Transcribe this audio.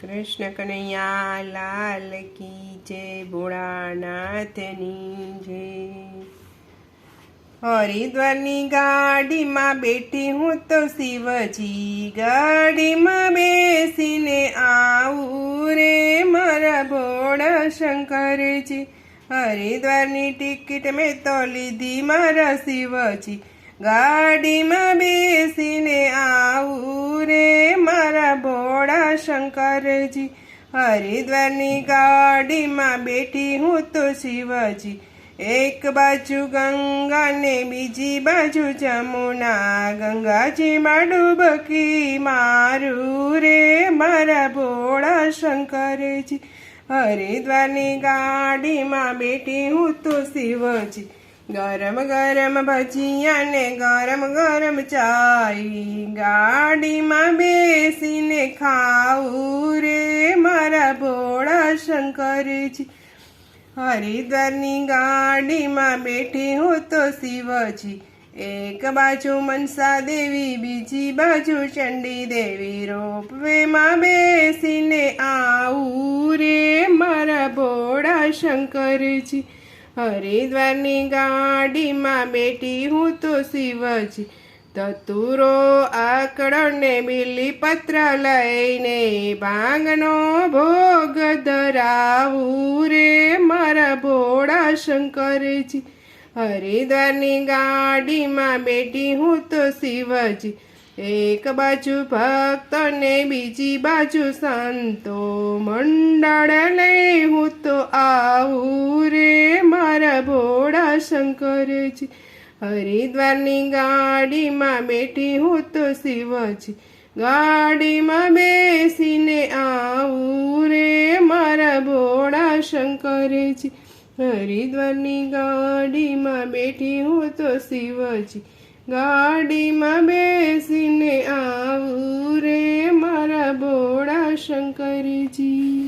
કૃષ્ણ કનૈયા લાલ કી જય ભોળાનાથની જય. હરિદ્વારની ગાડીમાં બેઠી હું તો શિવજી ગાડીમાં બેસીને આવું રે મારા ભોળા શંકરજી. હરિદ્વારની ટિકિટ મેં તો લીધી મારા શિવજી. ગાડીમાં બેસીને શંકરજી, હરિદ્વારની ગાડીમાં બેઠી હું તો શિવજી. એક બાજુ ગંગા ને બીજી બાજુ જમુના ગંગાજીમાં ડૂબકી મારું રે મારા ભોળા શંકરજી. હરિદ્વારની ગાડીમાં બેઠી હું તો શિવજી. ગરમ ગરમ ભજીયા ને ગરમ ગરમ ચાય ગાડીમાં બેસીને ખાવું રે મારા ભોળા શંકરજી હરિદ્વારની ગાડીમાં બેઠી હું તો શિવજી એક બાજુ મનસા દેવી બીજી બાજુ ચંડી દેવી રોપવેમાં બેસીને આવું રે મારા ભોળા શંકરજી હરિદ્વારની ગાડીમાં બેઠી હું તો શિવજી. ધતુરો આકડને બીલીપત્ર લઈને ભાંગનો ભોગ ધરાવું રે મારા ભોળા શંકરજી. હરિદ્વારની ગાડીમાં બેઠી હું તો શિવજી. એક બાજુ ભક્ત ને બીજી બાજુ સંતો મંડળ લઈ હું તો શંકરજી, હરિદ્વારની ગાડીમાં બેઠી હું તો શિવજી. ગાડીમાં બેસીને આવું રે મારા ભોળા શંકરજી. હરિદ્વારની ગાડીમાં બેઠી હું તો શિવજી. ગાડીમાં બેસીને આવું રે મારા ભોળા શંકરજી.